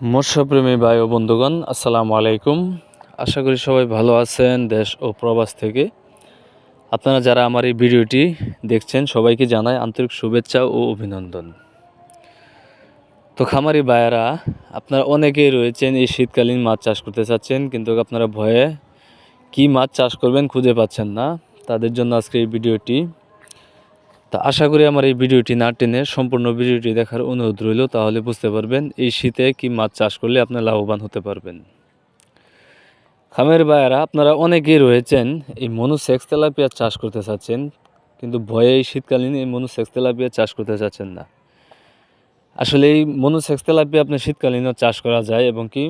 মৎস্যপ্রেমী ভাই ও বন্ধুগণ, আসসালামু আলাইকুম। আশা করি সবাই ভালো আছেন দেশ ও প্রবাস থেকে। আপনারা যারা আমার এই ভিডিওটি দেখছেন, সবাইকে জানাই আন্তরিক শুভেচ্ছা ও অভিনন্দন। তো খামারি ভাইয়ারা, আপনারা অনেকেই রয়েছেন, এই শীতকালীন মাছ চাষ করতে চাচ্ছেন, কিন্তু আপনারা ভয়ে কি মাছ চাষ করবেন খুঁজে পাচ্ছেন না। তাদের জন্য আজকে এই ভিডিওটি তা আশা করি আমার এই ভিডিওটি না টেনে সম্পূর্ণ ভিডিওটি দেখার অনুরোধ রইল, তাহলে বুঝতে পারবেন এই শীতে কি মাছ চাষ করলে আপনার লাভবান হতে পারবেন। খামের বায়ারা আপনারা অনেকেই রয়েছেন এই মনুসেক্স তেলাপিয়া চাষ করতে চাচ্ছেন, কিন্তু ভয়ে এই শীতকালীন এই মনুসেক্স তেলাপিয়া চাষ করতে চাচ্ছেন না। আসলে এই মনুসেক্স তেলাপিয়া আপনার শীতকালীনও চাষ করা যায়, এবং কি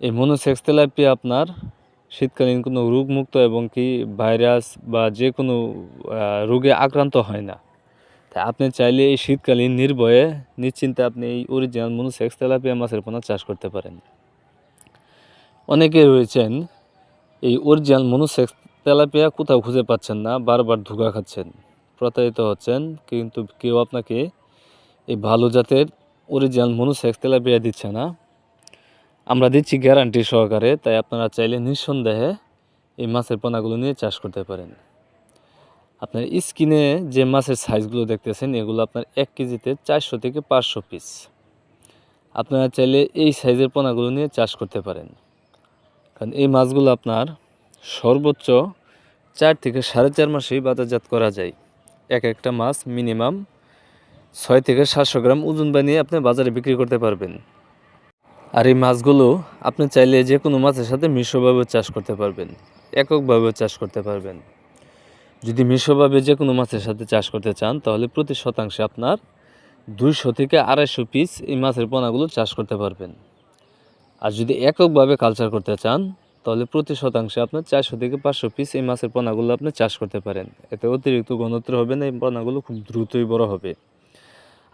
এই মনুসেক্স তেলাপিয়া আপনার শীতকালীন কোনো রোগমুক্ত এবং কি ভাইরাস বা যে কোনো রোগে আক্রান্ত হয় না। তাই আপনি চাইলে এই শীতকালীন নির্ভয়ে নিশ্চিন্তে আপনি এই অরিজিনাল মনুসেক্স তেলাপিয়া মাছের পোনা চাষ করতে পারেন। অনেকে রয়েছেন, এই অরিজিনাল মনুসেক্স তেলাপিয়া কোথাও খুঁজে পাচ্ছেন না, বারবার ধোকা খাচ্ছেন। প্রতারিত হচ্ছেন, কিন্তু কেউ আপনাকে এই ভালো জাতের অরিজিনাল মনুসেক্স তেলাপিয়া দিচ্ছে না। আমরা দিচ্ছি গ্যারান্টি সহকারে, তাই আপনারা চাইলে নিঃসন্দেহে এই মাছের পোনাগুলো নিয়ে চাষ করতে পারেন। আপনার স্কিনে যে মাছের সাইজগুলো দেখতেছেন, এগুলো আপনার এক কেজিতে চারশো থেকে পাঁচশো পিস আপনারা চাইলে এই সাইজের পোনাগুলো নিয়ে চাষ করতে পারেন। কারণ এই মাছগুলো আপনার সর্বোচ্চ চার থেকে সাড়ে চার মাসেই বাজারজাত করা যায়। এক একটা মাছ মিনিমাম ছয় থেকে সাতশো গ্রাম ওজন বানিয়ে আপনি বাজারে বিক্রি করতে পারবেন। আর এই মাছগুলো আপনি চাইলে যে কোনো মাছের সাথে মিশ্রভাবে চাষ করতে পারবেন এককভাবেও চাষ করতে পারবেন। যদি মিশ্রভাবে যে কোনো মাছের সাথে চাষ করতে চান, তাহলে প্রতি শতাংশে আপনার দুইশো থেকে আড়াইশো পিস এই মাছের পোনাগুলো চাষ করতে পারবেন। আর যদি এককভাবে কালচার করতে চান, তাহলে প্রতি শতাংশে আপনার চারশো থেকে পাঁচশো পিস এই মাছের পোনাগুলো আপনি চাষ করতে পারেন। এতে অতিরিক্ত ঘনত্ব হবে না, এই পোনাগুলো খুব দ্রুতই বড় হবে।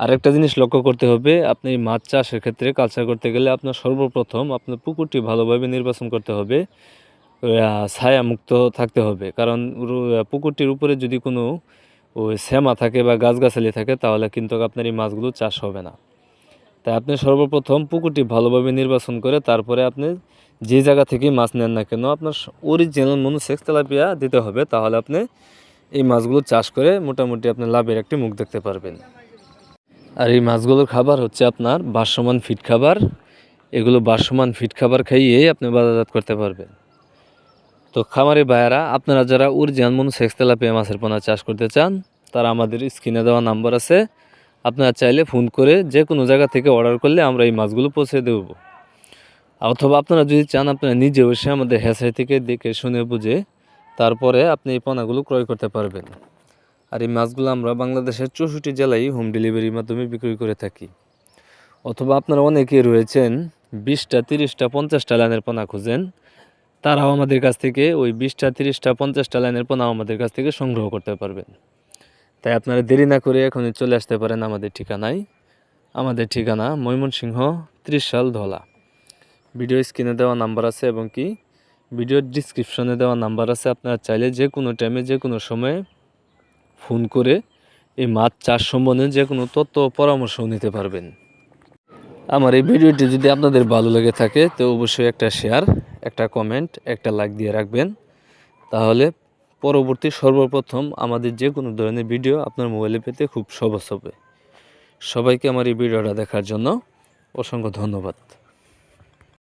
আরেকটা জিনিস লক্ষ্য করতে হবে, আপনি মাছ চাষের ক্ষেত্রে কালচার করতে গেলে আপনার সর্বপ্রথম আপনার পুকুরটি ভালোভাবে নির্বাচন করতে হবে ছায়া মুক্ত থাকতে হবে। কারণ পুকুরটির উপরে যদি কোনো ওই শ্যামা থাকে বা গাছগাছালি থাকে, তাহলে কিন্তু আপনার এই মাছগুলো চাষ হবে না। তাই আপনি সর্বপ্রথম পুকুরটি ভালোভাবে নির্বাচন করে তারপরে আপনি যে জায়গা থেকে মাছ নেন না কেন, আপনার অরিজিনাল মনুসেক্স তেলাপিয়া দিতে হবে, তাহলে আপনি এই মাছগুলো চাষ করে মোটামুটি আপনি লাভের একটি মুখ দেখতে পারবেন। আর এই মাছগুলোর খাবার হচ্ছে আপনার বাসমান ফিট খাবার। এগুলো বাসমান ফিট খাবার খাইয়েই আপনি বাজারজাত করতে পারবেন। তো খামারি ভাইয়ারা, আপনারা যারা উর্জিয়ান মনু সেক্স তেলাপিয়া মাছের পোনা চাষ করতে চান, তারা আমাদের স্ক্রিনে দেওয়া নাম্বার আছে। আপনারা চাইলে ফোন করে যে কোনো জায়গা থেকে অর্ডার করলে আমরা এই মাছগুলো পৌঁছে দেব। অথবা আপনারা যদি চান, আপনারা নিজে বসে আমাদের হ্যাসাই থেকে দেখে শুনে বুঝে তারপরে আপনি এই পোনাগুলো ক্রয় করতে পারবেন। আর এই মাছগুলো আমরা বাংলাদেশের চৌষট্টি জেলায় হোম ডেলিভারির মাধ্যমে বিক্রি করে থাকি। অথবা আপনারা অনেকে রয়েছেন, বিশটা, তিরিশটা, পঞ্চাশটা লাইনের পোনা খুঁজেন, তারাও আমাদের কাছ থেকে ওই বিশটা, তিরিশটা, পঞ্চাশটা লাইনের পোনাও আমাদের কাছ থেকে সংগ্রহ করতে পারবেন। তাই আপনারা দেরি না করে এখনই চলে আসতে পারেন আমাদের ঠিকানায়। আমাদের ঠিকানা ময়মনসিংহ, ত্রিশাল ধলা। ভিডিও স্ক্রিনে দেওয়া নাম্বার আছে এবং কি? ভিডিওর ডিসক্রিপশনে দেওয়া নাম্বার আছে। আপনারা চাইলে যে কোনো টাইমে যে কোনো সময়ে ফোন করে এই মাছ চাষ সম্বন্ধে যে কোনো তথ্য ও পরামর্শও নিতে পারবেন। আমার এই ভিডিওটি যদি আপনাদের ভালো লেগে থাকে, তো অবশ্যই একটা শেয়ার একটা কমেন্ট একটা লাইক দিয়ে রাখবেন। তাহলে পরবর্তী সর্বপ্রথম আমাদের যে কোনো ধরনের ভিডিও আপনার মোবাইলে পেতে খুব সহজ হবে। সবাইকে আমার এই ভিডিওটা দেখার জন্য অসংখ্য ধন্যবাদ।